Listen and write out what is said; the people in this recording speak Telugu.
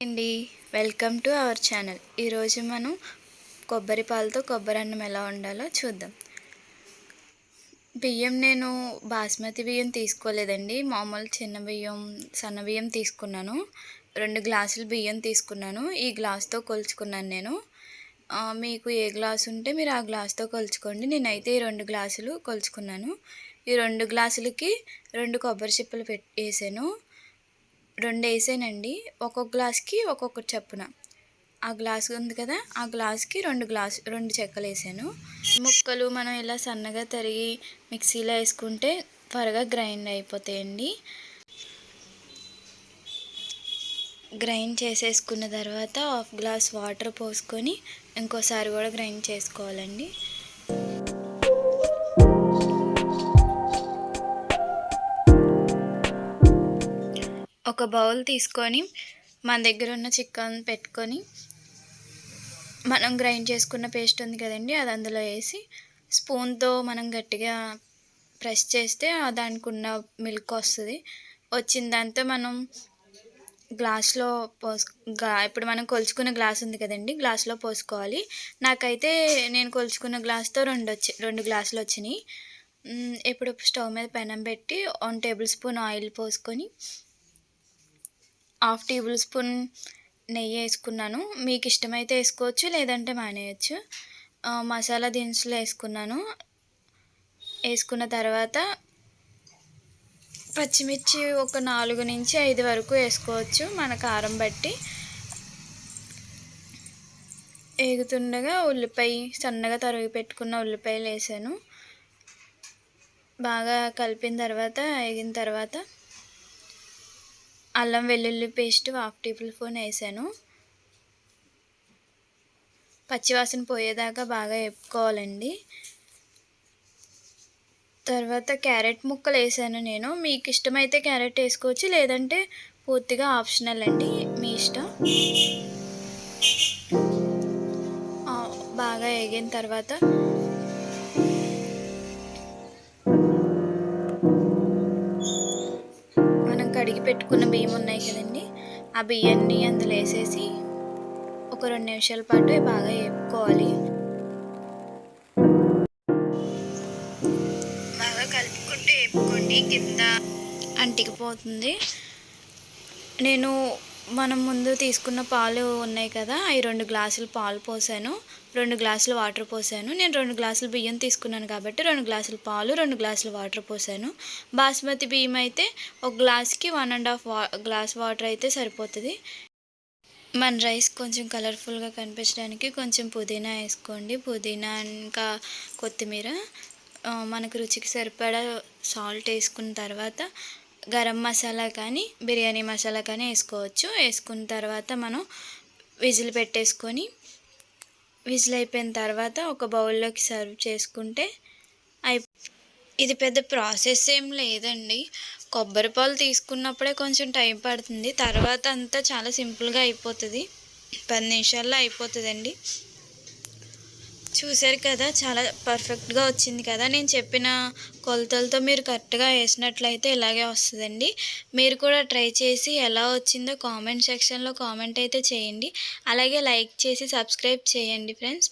అండి వెల్కమ్ టు అవర్ ఛానల్. ఈరోజు మనం కొబ్బరి పాలతో కొబ్బరి అన్నం ఎలా ఉండాలో చూద్దాం. బియ్యం నేను బాస్మతి బియ్యం తీసుకోలేదండి. మామూలు చిన్న బియ్యం సన్న బియ్యం తీసుకున్నాను. రెండు గ్లాసులు బియ్యం తీసుకున్నాను. ఈ గ్లాస్తో కొలుచుకున్నాను నేను. మీకు ఏ గ్లాస్ ఉంటే మీరు ఆ గ్లాస్తో కొలుచుకోండి. నేనైతే ఈ రెండు గ్లాసులు కొలుచుకున్నాను. ఈ రెండు గ్లాసులకి రెండు కొబ్బరి చిప్పలు పెట్టి వేసాను. రెండు వేసానండి ఒక్కొక్క గ్లాస్కి ఒక్కొక్క చెప్పున. ఆ గ్లాస్ ఉంది కదా ఆ గ్లాస్కి రెండు గ్లాస్ రెండు చెక్కలు వేసాను ముక్కలు మనం ఇలా సన్నగా తరిగి మిక్సీలో వేసుకుంటే త్వరగా గ్రైండ్ అయిపోతాయండి. గ్రైండ్ చేసేసుకున్న తర్వాత హాఫ్ గ్లాస్ వాటర్ పోసుకొని ఇంకోసారి కూడా గ్రైండ్ చేసుకోవాలండి. ఒక బౌల్ తీసుకొని మన దగ్గర ఉన్న చికెన్ పెట్టుకొని మనం గ్రైండ్ చేసుకున్న పేస్ట్ ఉంది కదండి అది అందులో వేసి స్పూన్తో మనం గట్టిగా ప్రెస్ చేస్తే దానికి ఉన్న మిల్క్ వస్తుంది. వచ్చిన దాంతో మనం గ్లాస్లో పోసు ఇప్పుడు మనం కొలుచుకున్న గ్లాస్ ఉంది కదండి గ్లాస్లో పోసుకోవాలి. నాకైతే నేను కొలుచుకున్న గ్లాస్తో రెండు వచ్చి రెండు గ్లాసులు వచ్చినాయి. ఇప్పుడు స్టవ్ మీద పెనం పెట్టి వన్ టేబుల్ స్పూన్ ఆయిల్ పోసుకొని హాఫ్ టేబుల్ స్పూన్ నెయ్యి వేసుకున్నాను. మీకు ఇష్టమైతే వేసుకోవచ్చు లేదంటే మానేయచ్చు. మసాలా దినుసులు వేసుకున్నాను. వేసుకున్న తర్వాత పచ్చిమిర్చి ఒక నాలుగు నుంచి ఐదు వరకు వేసుకోవచ్చు మన కారం బట్టి. వేగుతుండగా ఉల్లిపాయ సన్నగా తరిగి పెట్టుకున్న ఉల్లిపాయలు వేసాను. బాగా కలిపిన తర్వాత వేగిన తర్వాత అల్లం వెల్లుల్లి పేస్ట్ హాఫ్ టేబుల్ స్పూన్ వేసాను. పచ్చివాసన పోయేదాకా బాగా వేపుకోవాలండి. తర్వాత క్యారెట్ ముక్కలు వేసాను నేను. మీకు ఇష్టమైతే క్యారెట్ వేసుకోవచ్చు లేదంటే పూర్తిగా ఆప్షనల్ అండి మీ ఇష్టం. బాగా వేగిన తర్వాత కడిగి పెట్టుకున్న బియ్యం ఉన్నాయి కదండి. ఆ బియ్యాన్ని అందులో వేసేసి ఒక రెండు నిమిషాల పాటు బాగా వేపుకోవాలి బాగా కలుపుకుంటూ వేపుకోండి కింద అంటికిపోతుంది నేను మనం ముందు తీసుకున్న పాలు ఉన్నాయి కదా అవి రెండు గ్లాసులు పాలు పోసాను. రెండు గ్లాసులు వాటర్ పోసాను. నేను రెండు గ్లాసులు బియ్యం తీసుకున్నాను కాబట్టి రెండు గ్లాసులు పాలు రెండు గ్లాసులు వాటర్ పోసాను. బాస్మతి బియ్యం అయితే ఒక గ్లాస్కి వన్ అండ్ హాఫ్ వా గ్లాస్ వాటర్ అయితే సరిపోతుంది. మన రైస్ కొంచెం కలర్ఫుల్గా కనిపించడానికి కొంచెం పుదీనా వేసుకోండి. పుదీనా ఇంకా కొత్తిమీర. మనకు రుచికి సరిపడా సాల్ట్ వేసుకున్న తర్వాత గరం మసాలా కానీ బిర్యానీ మసాలా కానీ వేసుకోవచ్చు. వేసుకున్న తర్వాత మనం విజిల్ పెట్టేసుకొని విజిల్ అయిపోయిన తర్వాత ఒక బౌల్లోకి సర్వ్ చేసుకుంటే అయి ఇది పెద్ద ప్రాసెస్ ఏం లేదండి. కొబ్బరి పాలు తీసుకున్నప్పుడే కొంచెం టైం పడుతుంది. తర్వాత అంతా చాలా సింపుల్గా అయిపోతుంది. పది నిమిషాల్లో అయిపోతుందండి. చూశారు కదా చాలా పర్ఫెక్ట్గా వచ్చింది కదా. నేను చెప్పిన కొలతలతో మీరు కరెక్ట్గా వేసినట్లయితే ఇలాగే వస్తుందండి. మీరు కూడా ట్రై చేసి ఎలా వచ్చిందో కామెంట్ సెక్షన్లో కామెంట్ అయితే చేయండి. అలాగే లైక్ చేసి సబ్స్క్రైబ్ చేయండి ఫ్రెండ్స్.